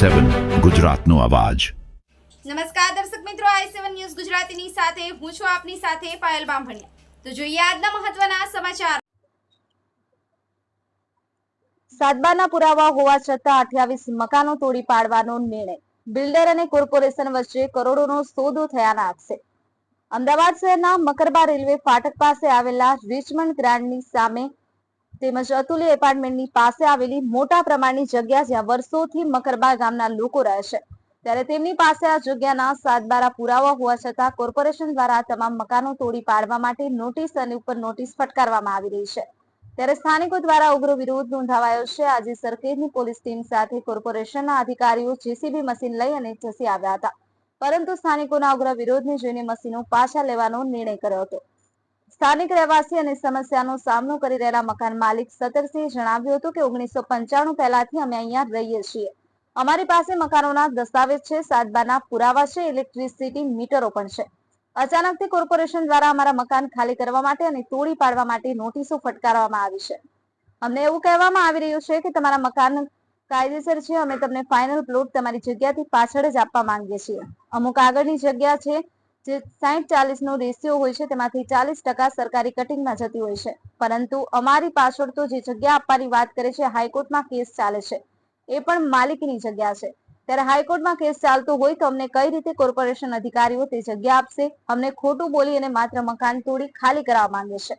સેવન ગુજરાતનો અવાજ. નમસ્કાર દર્શક મિત્રો આઈ સેવન ન્યૂઝ ગુજરાતીની સાથે હું છું આપની સાથે પાયલ બામભણિયા. તો જોઈએ આજના મહત્વના સમાચાર. સાતબાના પુરાવા હોવા છતાં અઠ્યાવીસ મકાનો તોડી પાડવાનો નિર્ણય. બિલ્ડર અને કોર્પોરેશન વચ્ચે કરોડોનો સોદો થયાના આક્ષેપ. અમદાવાદ શહેરના મકરબા રેલવે ફાટક પાસે આવેલા રિચમન્ડ ગ્રાન્ડની સામે તેમજ અતુલ્ય એપાર્ટમેન્ટની પાસે આવેલી મોટા પ્રમાણની જગ્યા જ્યાં વર્ષોથી મકરબા ગામના લોકો રહે છે. ત્યારે તેમની પાસે આ જગ્યાના સાતબારા પુરાવા હોવા છતાં કોર્પોરેશન દ્વારા તમામ મકાનો તોડી પાડવા માટે નોટિસ અને ઉપર નોટિસ ફટકારવામાં આવી રહી છે. ત્યારે સ્થાનિકો દ્વારા ઉગ્ર વિરોધ નોંધાવાયો છે. આજે સરખેજની પોલીસ ટીમ સાથે કોર્પોરેશનના અધિકારીઓ જેસીબી મશીન લઈ અને ધસી આવ્યા હતા. પરંતુ સ્થાનિકોના ઉગ્ર વિરોધને જોઈને મશીનો પાછા લેવાનો નિર્ણય કર્યો હતો. સ્થાનિક રહેવાસી અને સમસ્યાનો સામનો કરી રહેલા મકાન માલિક સતરસિંહ જણાવ્યું હતું કે ઓગણીસો પંચાણું પહેલાથી અમે અહીંયા રહીએ છીએ. અમારી પાસે મકાનોના દસ્તાવેજ છે સાતબાના પુરાવા છે, ઇલેક્ટ્રિસિટી મીટરો પણ છે. અચાનકથી કોર્પોરેશન દ્વારા અમારા મકાન ખાલી કરવા માટે અને તોડી પાડવા માટે નોટિસો ફટકારવામાં આવી છે. અમને એવું કહેવામાં આવી રહ્યું છે કે તમારા મકાન કાયદેસર છે, અમે તમને ફાઇનલ પ્લોટ તમારી જગ્યાથી પાછળ જ આપવા માંગીએ છીએ. અમુક આગળની જગ્યા છે જે સાહીઠ ચાલીસ નો રેશિયો હોય છે, તેમાંથી ચાલીસ ટકા સરકારી કટિંગમાં જતી હોય છે. પરંતુ અમારી પાછળ તો જે જગ્યા આપવાની વાત કરે છે, હાઈકોર્ટમાં કેસ ચાલે છે. એ પણ માલિકની જગ્યા છે. ત્યારે હાઈકોર્ટમાં કેસ ચાલતો હોય તો અમને કઈ રીતે કોર્પોરેશન અધિકારીઓ તે જગ્યા આપશે? અમને ખોટું બોલી અને માત્ર મકાન તોડી ખાલી કરાવવા માંગે છે.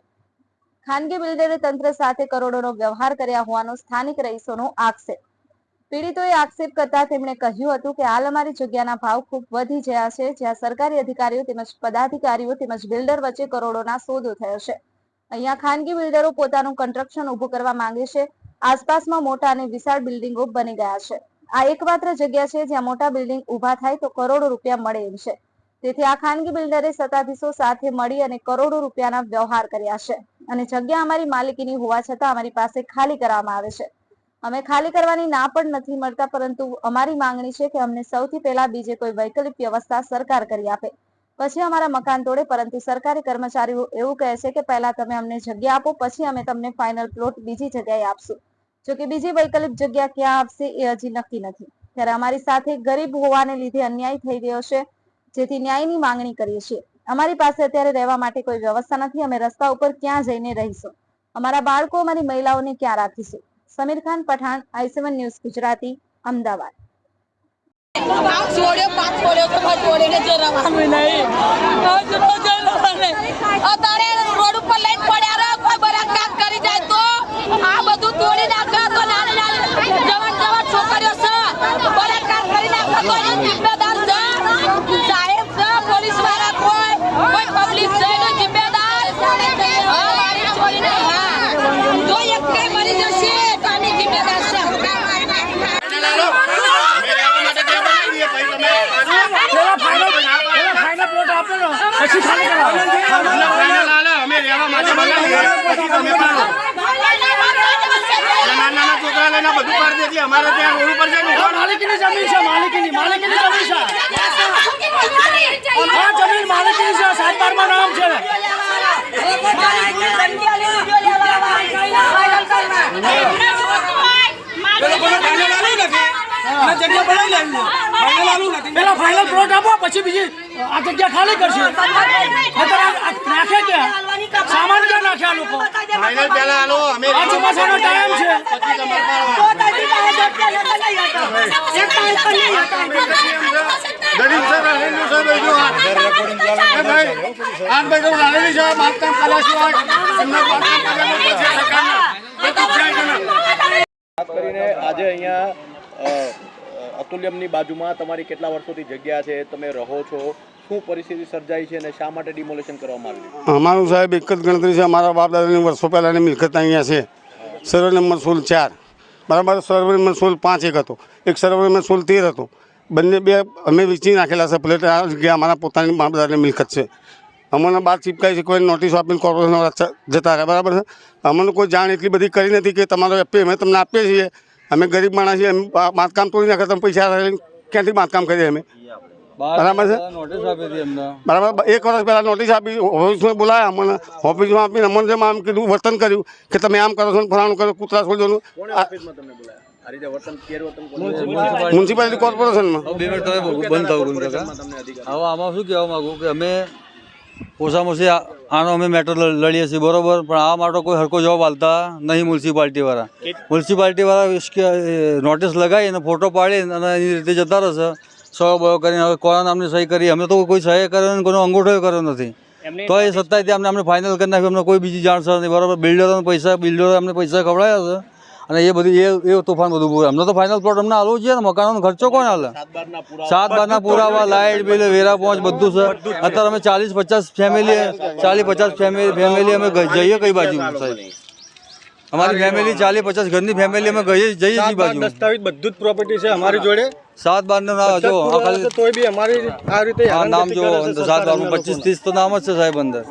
ખાનગી બિલ્ડરે તંત્ર સાથે કરોડોનો વ્યવહાર કર્યા હોવાનો સ્થાનિક રહીશોનો આક્ષેપ પીડિતોએ આક્ષેપ કરતા તેમણે કહ્યું હતું કે હાલ અમારી જગ્યાના ભાવ ખૂબ વધી ગયા છે, જ્યાં સરકારી અધિકારીઓ તેમજ પદાધિકારીઓ તેમજ બિલ્ડર વચ્ચે કરોડોના સોદો થયો છે. અહીંયા ખાનગી બિલ્ડરો પોતાનું કન્સ્ટ્રક્શન ઊભું કરવા માંગે છે, આસપાસમાં મોટા અને વિશાળ બિલ્ડિંગો બની ગયા છે. આ એકમાત્ર જગ્યા છે જ્યાં મોટા બિલ્ડિંગ ઊભા થાય તો કરોડો રૂપિયા મળે એમ છે. તેથી આ ખાનગી બિલ્ડરે સત્તાધીશો સાથે મળી અને કરોડો રૂપિયાના વ્યવહાર કર્યા છે. અને જગ્યા અમારી માલિકીની હોવા છતાં અમારી પાસે ખાલી કરવામાં આવે છે. અમે ખાલી કરવાની ના પણ નથી મળતા, પરંતુ અમારી માંગણી છે કે અમને સૌથી પહેલા બીજે કોઈ વૈકલ્પિક વ્યવસ્થા સરકાર કરી આપે. પછી અમારા મકાન તોડે, પરંતુ સરકારી કર્મચારીઓ એવું કહે છે કે પહેલા તમે અમને જગ્યા આપો, પછી અમે તમને ફાઇનલ પ્લોટ બીજી જગ્યાએ આપશું. જો કે બીજી વૈકલ્પિક જગ્યા ક્યાં આપશે એ હજી નક્કી નથી. ત્યારે અમારી સાથે ગરીબ હોવાને લીધે અન્યાય થઈ ગયો છે, જેથી ન્યાયની માંગણી કરીએ છીએ. અમારી પાસે અત્યારે રહેવા માટે કોઈ વ્યવસ્થા નથી, અમે રસ્તા ઉપર ક્યાં જઈને રહીશું? અમારા બાળકો, અમારી મહિલાઓને ક્યાં રાખીશું? Sameer Khan Pathan I seven news Gujarati Ahmedabad છોડ્યો પાક છોડ્યો તો ભાઈ છોડીને જરવાનું નહીં આજ રોજ નહીં અત્યારે રોડ ઉપર લઈને પડ્યા રહો કોઈ બળાત્કાર કરી જાય તો આ બધું તોડી નાખે તો નાની નાની જવાન જવાન છોકરીઓ છે બળાત્કાર કરી નાખે તો એનો જિમ્મેદાર છે સાહેબ છે પોલીસવાળા કોઈ કોઈ પબ્લિક છે એનો જિમ્મેદાર હા મારી છોડીને હા જો એક કઈ મરી જશે તો આની જિમ્મેદાર પેલા ફાઇનલ પેલા ફાઇનલ પ્લોટ આપો ને પછી ખાલી કરાવો અમે રહેવા માટે બનાવીએ પછી તમે પાડો નાના નાના છોકરા લઈને એટલે અમારે ત્યાં રોડ ઉપર છે માલિકની જમીન છે માલિકીની માલિકીની જમીન છે. આ જમીન માલિકીની છે સાત બારમાં નામ છે. પેલા ફાઇનલ પ્લોટ આપો પછી બીજી આ જગ્યા ખાલી કરશે. નાખે ક્યાં? સામાન ક્યાં નાખે આ લોકો? અમે ચોમાસાનો ટાઈમ છે પછી તમારે ગરીબ છે રહેલું છે બધું આ. એ ભાઈ આમ બધું રહેલી છે બાંધકામ કર્યા સિવાય એમને બાંધકામ કર્યા પછી સરકારના ખાસ કરીને આજે અહીંયા અતુલ્યમની બાજુમાં તમારી કેટલા વર્ષોથી જગ્યા છે તમે રહો છો શું પરિસ્થિતિ સર્જાઈ છે અને શા માટે ડિમોલેશન કરવામાં આવ્યું અમારું સાહેબ એક જ ગણતરી છે અમારા બાપ દાદાની વર્ષો પહેલાંની મિલકત અહીંયા છે. સર્વે નંબર સોળ ચાર. બરાબર સર્વે નંબર સોળ પાંચ એક હતો. એક સર્વે નંબર સોળ તેર હતો. બંને બે અમે વેચી નાખેલા છે પ્લેટ આ જગ્યા અમારા પોતાની બાપ દાદાની મિલકત છે. અમને બહાર ચીપકાય છે કોઈ નોટિસ આપીને કોર્પોરેશન જતા રહે બરાબર છે? અમને કોઈ જાણ એટલી બધી કરી નથી કે તમારો એપી અમે તમને આપીએ છીએ. અમે ગરીબ માણસ છીએ અમે બાંધકામ તોડી નાખે તમે પૈસા ક્યાંથી બાંધકામ કરીએ અમે? બરાબર છે? બરાબર એક વર્ષ પહેલાં નોટિસ આપી ઓફિસમાં બોલાયા અમને ઓફિસમાં આપીને અમને જેમ આમ કીધું વર્તન કર્યું કે તમે આમ કરો છો ને ફલાણું કરો કૂતરા છોડજો કોણે ઓફિસમાં તમને બોલાયા? આ રીતે વર્તન ગેરવર્તન કરો છો. મ્યુનિસિપાલિટી કોર્પોરેશનમાં. બંધ થાવ હવે આમાં શું કહેવા માગું કે અમે ઓછામાં ઓછી આનો અમે મેટર લડીએ છીએ બરોબર? પણ આ માટે કોઈ હરકો જવાબ આપતા નહીં મ્યુનિસિપાલિટીવાળા. મ્યુનિસિપાલિટીવાળા નોટિસ લગાવી અને ફોટો પાડી અને એની રીતે જતા રહેશે. સો બયો કરીને હવે કોના નામની સહી કરી અમે તો કોઈ સહી કર્યો ને કોઈનો અંગૂઠો કર્યો નથી. તો એ સત્તાથી અમને અમને ફાઇનલ કરી નાખ્યું અમને કોઈ બીજી જાણશે નહીં બરાબર? બિલ્ડરોને પૈસા બિલ્ડરો અમને પૈસા ખવડાવ્યા છે. અને એ બધી એ એ તોફાન બધું પૂરું અમને તો ફાઇનલ પ્લોટ અમને હાલવું છે મકાનોનો ખર્ચો કોણ હાલે? સાત બારના પુરાવા લાઇટ બિલ, વેરા પહોંચ બધું છે. અત્યારે અમે ચાલીસ પચાસ ફેમિલી ચાલીસ પચાસ ફેમિલી ફેમિલી અમે જઈએ કઈ બાજુ સાહેબ? અમારી ફેમિલી ચાલીસ પચાસ ઘરની ફેમિલી અમે ગઈ જઈએ છીએ બાજુ. દસ્તાવેજ બધું જ પ્રોપર્ટી છે અમારી જોડે. સાત બારનું નામ જો આ તોય બી અમારી આ રીતે આ નામ જો સાત બાર પચીસ ત્રીસ તો નામ જ છે સાહેબ અંદર.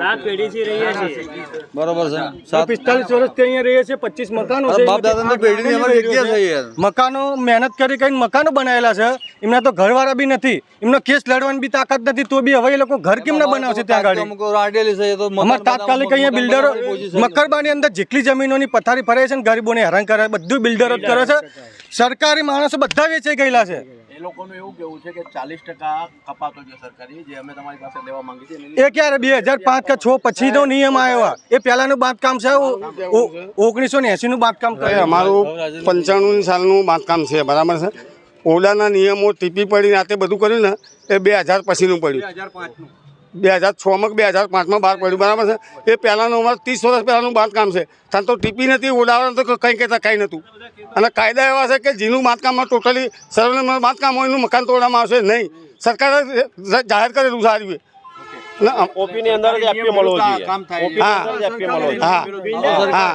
બરોબર છે. સાત પિસ્તાલીસ વર્ષથી અહીંયા રહીએ છીએ પચીસ મકાનો બાપ દાદાની પેઢીની અમારી જગ્યા છે. મકાનો મહેનત કરી કઈ મકાનો બનાવેલા છે. એમના તો ઘરવાળા બી નથી. એમનો કેસ લડવાની બી તાકાત નથી તો બી હવે એ લોકો ઘર કેમ ના બનાવશે ત્યાં ગાડી? અમુક રાંડેલી છે એ તો મકાન અમારે તાત્કાલિક અહીંયા બિલ્ડરો. મકરબાની અંદર જેટલી જમીનોની પથારી ફરે છે ને ગરીબોને હેરાન કરે બધું બિલ્ડરો જ કરે છે. સરકારી માણસો બધા વેચાઈ ગયેલા છે. એ લોકોનું એવું કેવું છે કે ચાલીસ ટકા કપાતો છે સરકારી જે અમે તમારી પાસે લેવા માંગી છીએ એ ક્યારે? બે હજાર પાંચ કે છ પછીનો નિયમ આવ્યો એ પહેલાનું બાંધકામ છે ઓગણીસો ને એસી નું બાંધકામ અમારું પંચાણું સાલનું બાંધકામ છે બરાબર છે? ઓલાના નિયમો ટીપી પડીને આ તે બધું કર્યું ને એ બે હજાર પછીનું પડ્યું. બે હજાર છમાં બે હજાર પાંચમાં બહાર પડ્યું બરાબર છે? એ પહેલાંનું અમારે ત્રીસ વર્ષ પહેલાંનું બાંધકામ છે. ત્યાં તો ટીપી નથી ઓલાવાનું તો કંઈ કહેતા કાંઈ નહોતું. અને કાયદા એવા છે કે જેનું બાંધકામમાં ટોટલી સર્વેનું બાંધકામ હોય એનું મકાન તોડવામાં આવશે નહીં. સરકારે જાહેર કરેલું છે આ રીતે અને અમ- ઓપીની અંદર જ એફપી મળવો જોઈએ. હા હા હા.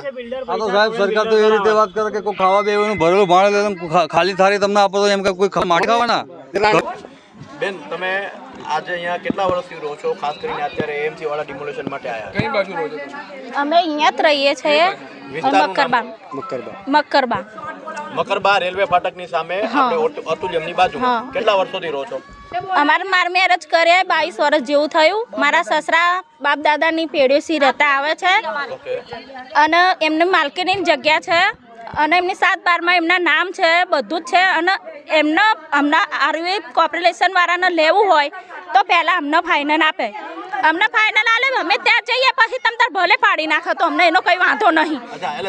આ તો સાહેબ સરકાર તો એ રીતે વાત કરે કે કોઈ ખાવા બેવાનું ભરેલું ભાડે લે ખાલી થાળી તમને આપો તો એમ કે કોઈ ખા- માટી ખાવાના બેન તમે આજે અહીંયા કેટલા વર્ષથી રહો છો? ખાસ કરીને અત્યારે એમસી વાળા ડિમોલેશન માટે આવ્યા અમે અહીંયા જ રહીએ છીએ મકરબા મકરબા મકરબા મકરબા રેલવે ફાટકની સામે આપણે ઓટ- અતુલ્યમની બાજુ કેટલા વર્ષોથી રહો છો? અમારે માર મેરેજ કર્યા, બાવીસ વર્ષ જેવું થયું. મારા સસરા બાપ દાદાની પેઢીઓથી રહેતા આવે છે. અને એમને માલકીની જગ્યા છે. અને એમની સાત બારમાં એમના નામ છે, બધું જ છે. અને એમને, હમણાં આયુર્વેદ કોર્પોરેશનવાળાને લેવું હોય, તો પહેલાં અમને ફાઇનલ આપે. અમને ફાઇનલ આલે અમે ત્યાં જઈએ પછી તમે તાર ભલે પાડી નાખો તો અમને એનો કઈ વાંધો નહીં.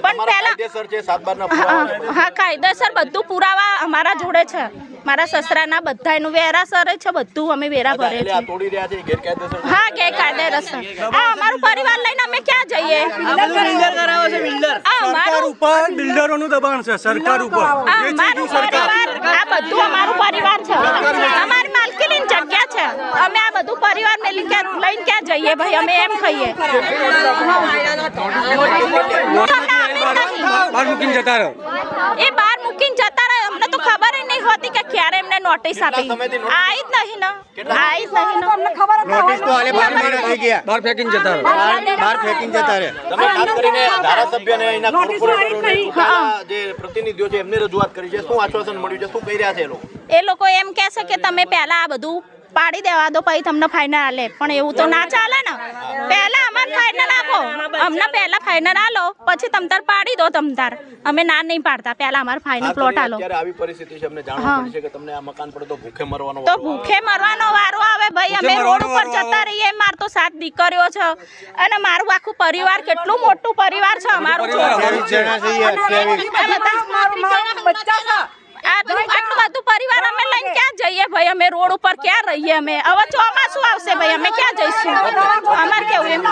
પણ પહેલા કાયદેસર છે સાત બારના પુરાવા હા હા કાયદેસર બધું પુરાવા અમારા જોડે છે. મારા સસરાના બધા એનું વેરા સરે છે બધું અમે વેરા ભરે છે. તોડી રહ્યા છે ગેરકાયદેસર હા અમારું પરિવાર લઈને અમે ક્યાં જઈએ? બિલ્ડરોનું દબાણ છે સરકાર ઉપર. આ પરિવાર બધું અમારું પરિવાર છે. અમારી છે. અમે આ બધું પરિવાર ને લઈને ક્યાં- જઈએ ભાઈ? અમે એમ. બહાર રહો. એ બહાર મૂકીને જતા રહ્યો અમને તો ખબર જ નહીં હોતી કે ક્યારે એમને નોટિસ આપી. આઈ જ નહીં ને. આઈ જ નહીં ને. અમને ખબર નોટિસ તો આલે બાર મહિના થઈ ગયા. બહાર ફેંકીને જતા રહે. બહાર ફેંકીને જતા રહે. તમે ખાસ કરીને ધારાસભ્યને અહીંના કોર્પોરેટરોને ચૂંટાયેલા જે પ્રતિનિધિઓ છે એમને રજૂઆત કરી છે. શું આશ્વાસન મળ્યું છે? શું કહી રહ્યા છે એ લોકો? એ લોકો એમ કહે છે કે તમે પહેલા આ બધું પાડી દેવા દો પછી તમને ફાઇનલ આલે. પણ એવું તો ના ચાલે ને. પહેલા અમારે ફાઇનલ આપો. અમને પહેલા ફાઇનલ આલો પછી તમ તાર પાડી દો તમ તાર. અમે ના નહીં પાડતા. પહેલા અમારે ફાઇનલ પ્લોટ આલો. આવી પરિસ્થિતિ છે. અમને જાણવા મળી કે તમને આ મકાન પર તો ભૂખે મરવાનો તો વારો આવે. ભૂખે મરવાનો વારો આવે ભાઈ. અમે રોડ ઉપર જતા રહીએ માર તો સાત દીકરીઓ છે. અને મારું આખું પરિવાર કેટલું મોટું પરિવાર છે અમારું આટલું બધું પરિવાર અમે લઈને ક્યાં જઈએ ભાઈ? અમે રોડ ઉપર ક્યાં રહીએ અમે? હવે ચોમાસું આવશે ભાઈ અમે ક્યાં જઈશું? અમારે કેવું એમ?